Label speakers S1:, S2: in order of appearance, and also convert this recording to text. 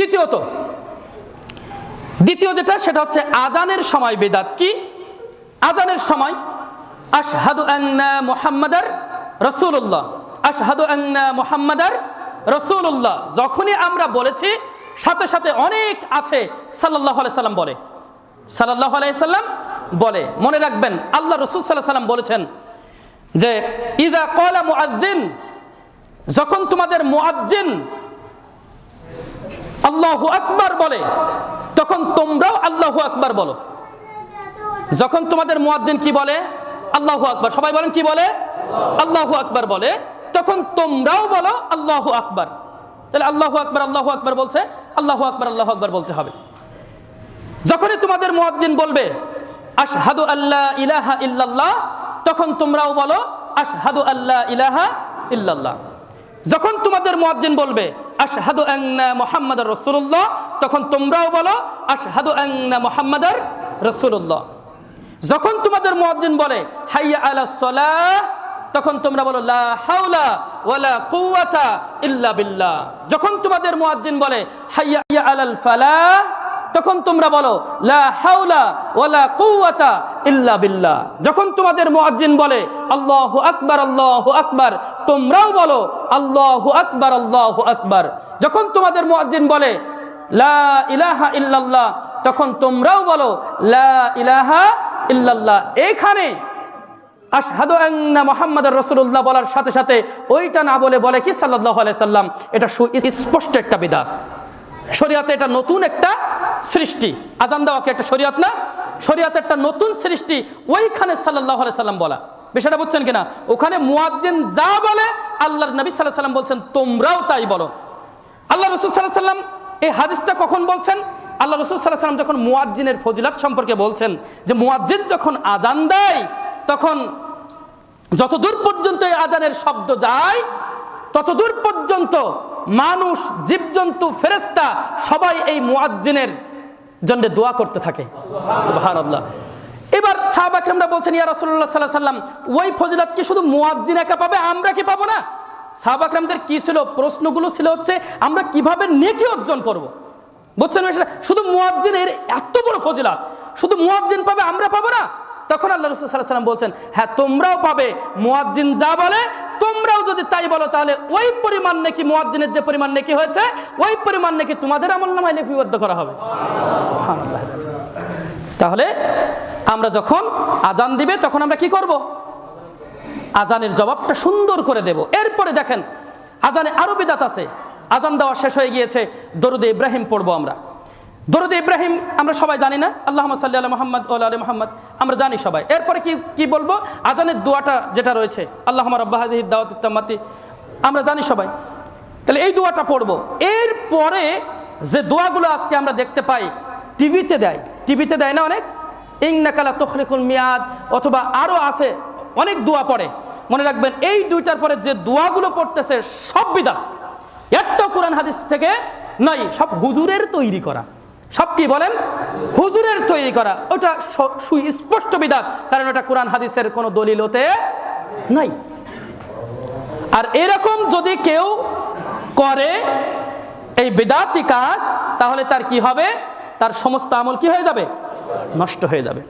S1: দ্বিতীয়ত, দ্বিতীয় যেটা, সেটা হচ্ছে আজানের সময় বেদাত কি? আজানের সময়, আশহাদু আন্না মুহাম্মাদার রাসূলুল্লাহ, আশহাদু আন্না মুহাম্মাদার রাসূলুল্লাহ। যখনই আমরা বলেছি, সাথে সাথে অনেক আছে আলাইহি সাল্লাম বলে। আলাইহি সাল্লাম বলে। মনে রাখবেন, আল্লাহ রসুল সাল্লাহ সাল্লাম বলেছেন যে ইদা কলা মুআদ্দিন যখন তোমাদের মুআজ্জিন আল্লাহু আকবার বলে। তখন তোমরাও আল্লাহু আকবার বলো। যখন তোমাদের মুয়াজ্জিন কি বলে? আল্লাহু আকবার। সবাই বলেন কি বলে? আল্লাহু আকবার বলে। তখন তোমরাও বলো আল্লাহু আকবার। তাহলে আল্লাহু আকবার আল্লাহু আকবার বলছে, আল্লাহু আকবার আল্লাহু আকবার বলতে হবে। যখনই তোমাদের মুয়াজ্জিন বলবে, আশহাদু আল্লাহ ইলাহা ইল্লাল্লাহ, তখন তোমরাও বলো, আশহাদু আল্লাহ ইলাহা ইল্লাল্লাহ। যখন তোমাদের মুয়াজ্জিন বলবে আশহাদু আন্না মুহাম্মাদার রাসূলুল্লাহ। তখন তোমরাও বলো, আশহাদু আন্না মুহাম্মাদার রাসূলুল্লাহ। যখন তোমাদের মুয়াজ্জিন বলে, হাইয়া আলা সালাহ, তখন তোমরা বলো, লা হাওলা ওয়ালা কুওয়াতা ইল্লা বিল্লাহ। যখন তোমাদের মুয়াজ্জিন বলে, হাইয়া আলাল ফালাহ তখন তোমরা বলো, লা হাওলা ওয়ালা কুওয়াতা ইল্লা বিল্লাহ। যখন তোমাদের মুয়াজ্জিন বলে, আল্লাহু আকবার আল্লাহু আকবার, তোমরাও বলো, আল্লাহু আকবার আল্লাহু আকবার। যখন তোমাদের মুয়াজ্জিন বলে, লা ইলাহা ইল্লাল্লাহ, তখন তোমরাও বলো, লা ইলাহা ইল্লাল্লাহ। এখানে আশহাদু আন্না মুহাম্মাদুর রাসূলুল্লাহ বলার সাথে সাথে ওইটা না বলে বলে কি সাল্লাল্লাহু আলাইহি সাল্লাম? এটা সুস্পষ্ট একটা বিদআত শরিয়াতে এটা নতুন একটা সৃষ্টি। আজান দেওয়াকে একটা শরিয়াত না? শরিয়াতে একটা নতুন সৃষ্টি। ওইখানে আলাইহি সাল্লাম বলা। বিষয়টা বুঝছেন কিনা? ওখানে মুয়াজ্জিন যা বলে, আল্লাহর নবী আলাইহি সাল্লাম বলছেন, তোমরাও তাই বলো। আল্লাহ রসুল সাল্লাহ সাল্লাম এই হাদিসটা কখন বলছেন? আল্লাহ রসুল সাল্লাহ সাল্লাম যখন মুয়াজ্জিনের ফজিলাত সম্পর্কে বলছেন, যে মুয়াজ্জিন যখন আজান দেয়, তখন যতদূর পর্যন্ত এই আজানের শব্দ যায়, ততদূর পর্যন্ত মানুষ, জীবজন্তু ফেরেস্তা সবাই এই মুয়াজ্জিনের জন্য দোয়া করতে থাকে। সুবহানাল্লাহ। এবার সাহাবা আকরামরা বলছেন, ইয়া রাসূলুল্লাহ সাল্লাল্লাহু আলাইহি সাল্লাম ওই ফজিলাত কি শুধু মুয়াজ্জিন একা পাবে, আমরা কি পাবো না? সাহাবা আকরামদের কি ছিল? প্রশ্নগুলো ছিল হচ্ছে, আমরা কীভাবে নেকি অর্জন করব। বুঝছেন? শুধু মুয়াজ্জিনের এত বড় ফজিলাত, শুধু মুয়াজ্জিন পাবে, আমরা পাবো না? তখন আল্লাহ রসুল সাল্লাহ সাল্লাম বলছেন হ্যাঁ তোমরাও পাবে। মুয়াজ্জিন যা বলে, তোমরাও যদি তাই বলো, তাহলে ওই পরিমাণ নাকি মুয়াজ্জিনের যে পরিমাণ নাকি হয়েছে, ওই পরিমাণ নাকি তোমাদের আমল নামায় লিপিবদ্ধ করা হবে। তাহলে আমরা যখন আজান দিবে, তখন আমরা কি করব? আজানের জবাবটা সুন্দর করে দেব। এরপরে দেখেন আজানে আরও বিদাত আছে। আজান দেওয়া শেষ হয়ে গিয়েছে। দরুদে ইব্রাহিম পড়ব আমরা। দরুদে ইব্রাহিম আমরা সবাই জানি না। আল্লাহ সাল্লি আল্লাহ মোহাম্মদ ওল আলী মোহাম্মদ আমরা জানি সবাই। এরপরে কি কি বলব? আজানের দোয়াটা যেটা রয়েছে আল্লাহ আমার আব্বাহাদি দাওয়াতি আমরা জানি সবাই। তাহলে এই দোয়াটা পড়ব। এরপরে যে দোয়াগুলো আজকে আমরা দেখতে পাই, টিভিতে দেয়। টিভিতে দেয় না অনেক? ইংনাকালা তখলিকুল মিয়াদ, অথবা আরও আছে, অনেক দোয়া পড়ে। মনে রাখবেন, এই দুইটার পরে যে দোয়াগুলো পড়তেছে, সব বিদা একটা কোরআন হাদিস থেকে নয় সব হুজুরের তৈরি করা। সব কি বলেন? হুজুরের তৈরি করা। ওটা সুস্পষ্ট বিধান, কারণ ওটা কোরআন হাদিসের কোনো দলিল হতে নাই। আর এরকম যদি কেউ করে এই বেদাতি কাজ, তাহলে তার কি হবে? তার সমস্ত আমল কি হয়ে যাবে? নষ্ট হয়ে যাবে।